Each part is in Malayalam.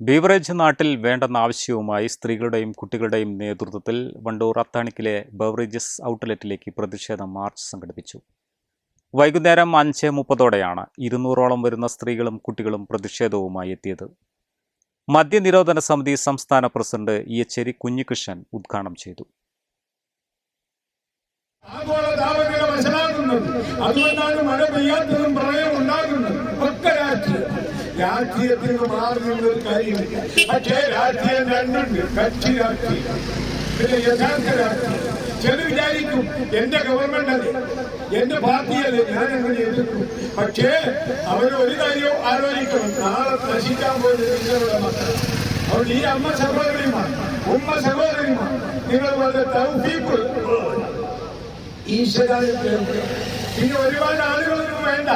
Beverage നാട്ടിൽ വേണ്ടെന്ന ആവശ്യവുമായി സ്ത്രീകളുടെയും കുട്ടികളുടെയും നേതൃത്വത്തിൽ വണ്ടൂർ അത്താണിക്കിലെ ബവറേജസ് ഔട്ട്ലെറ്റിലേക്ക് പ്രതിഷേധ മാർച്ച് സംഘടിപ്പിച്ചു. വൈകുന്നേരം അഞ്ച് മുപ്പതോടെയാണ് ഇരുന്നൂറോളം വരുന്ന സ്ത്രീകളും കുട്ടികളും പ്രതിഷേധവുമായി എത്തിയത്. മദ്യനിരോധന സമിതി സംസ്ഥാന പ്രസിഡന്റ് ഇയച്ചേരി കുഞ്ഞികൃഷ്ണൻ ഉദ്ഘാടനം ചെയ്തു. അതുകൊണ്ടാണ് മഴ പെയ്യാത്തതും പ്രളയം രാഷ്ട്രീയത്തിൽ നിന്ന് മാറി നിന്നൊരു കാര്യമില്ല പക്ഷേ രാഷ്ട്രീയം രണ്ടുണ്ട്. കക്ഷി രാഷ്ട്രീയം പിന്നെ യഥാർത്ഥ രാഷ്ട്രീയം ചില വിചാരിക്കും എന്റെ ഗവൺമെന്റ് അല്ലേ? എന്റെ പാർട്ടിയല്ലേ ഞാൻ എങ്ങനെ എതിർക്കും. പക്ഷേ അവർ ഒരു കാര്യവും ആലോചിക്കണം. നാളെ നശിക്കാൻ പോകുന്നത് നിങ്ങളുടെ മക്കൾ അതുകൊണ്ട് ഈ അമ്മ സഹോദരിമാർ ഉമ്മ സഹോദരിമാർ നിങ്ങൾ വളരെ തൗഫീഖ്. ഈശ്വരായ പിന്നെ ഒരുപാട് ആളുകളൊന്നും വേണ്ട.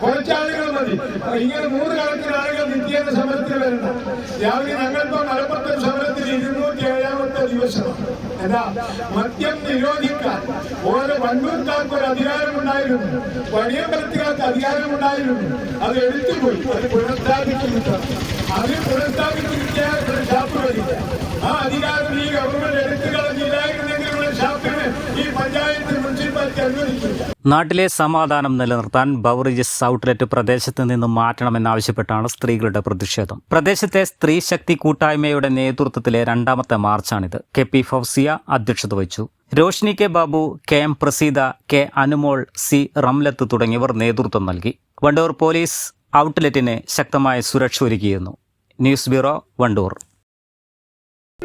കുറച്ച് ആളുകൾ മതി ഇങ്ങനെ നൂറ് കണക്കിന് ആളുകൾ നിത്യേന സമരത്തിൽ വരുന്നത് രാവിലെ ഞങ്ങളിപ്പോ മലപ്പുറത്തെ സമരത്തിൽ ഇരുന്നൂറ്റി ഏഴാമത്തെ ദിവസം. എന്താ? മദ്യം നിരോധിക്കാൻ. ഓരോ വണ്ടൂർക്കാർക്ക് ഒരു അധികാരമുണ്ടായിരുന്നു വഴിയമ്പലത്തുകാർക്ക് അധികാരമുണ്ടായിരുന്നു അത് എടുത്തുപോയി അത് പുനഃസ്ഥാപിക്കുന്നു അത് പുനഃസ്ഥാപിച്ചിരിക്കുക ഷാപ്പ് വരിക ആ അധികാരം ഈ ഗവൺമെന്റ് എടുത്തു നാട്ടിലെ സമാധാനം നിലനിർത്താൻ ബവറേജസ് ഔട്ട്ലെറ്റ് പ്രദേശത്ത് നിന്ന് മാറ്റണമെന്നാവശ്യപ്പെട്ടാണ് സ്ത്രീകളുടെ പ്രതിഷേധം. പ്രദേശത്തെ സ്ത്രീ ശക്തി കൂട്ടായ്മയുടെ നേതൃത്വത്തിലെ രണ്ടാമത്തെ മാർച്ചാണിത്. കെ പി ഫൗസിയ അധ്യക്ഷത വഹിച്ചു. Roshni K Babu K M Praseetha K Anumol C Ramlath തുടങ്ങിയവർ നേതൃത്വം നൽകി. വണ്ടൂർ പോലീസ് ഔട്ട്ലെറ്റിന് ശക്തമായ സുരക്ഷ ഒരുക്കിയിരുന്നു. News bureau Wandoor.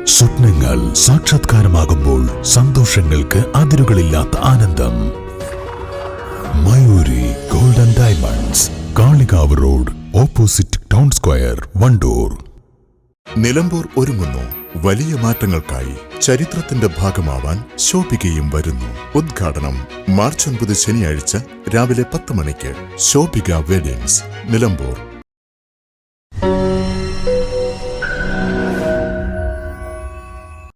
സ്വപ്നങ്ങൾ സാക്ഷാത്കാരമാകുമ്പോൾ സന്തോഷങ്ങൾക്ക് അതിരുകളില്ലാത്ത ആനന്ദം. Mayoori golden diamonds Kalikavu road opposite town square Wandoor. Nilambur ഒരുങ്ങുന്നു. വലിയ മാറ്റങ്ങൾക്കായി ചരിത്രത്തിന്റെ ഭാഗമാവാൻ ശോഭികയും വരുന്നു. ഉദ്ഘാടനം മാർച്ച് ഒൻപത് ശനിയാഴ്ച രാവിലെ പത്ത് മണിക്ക് ശോഭിക വെഡിങ്സ് നിലമ്പൂർ.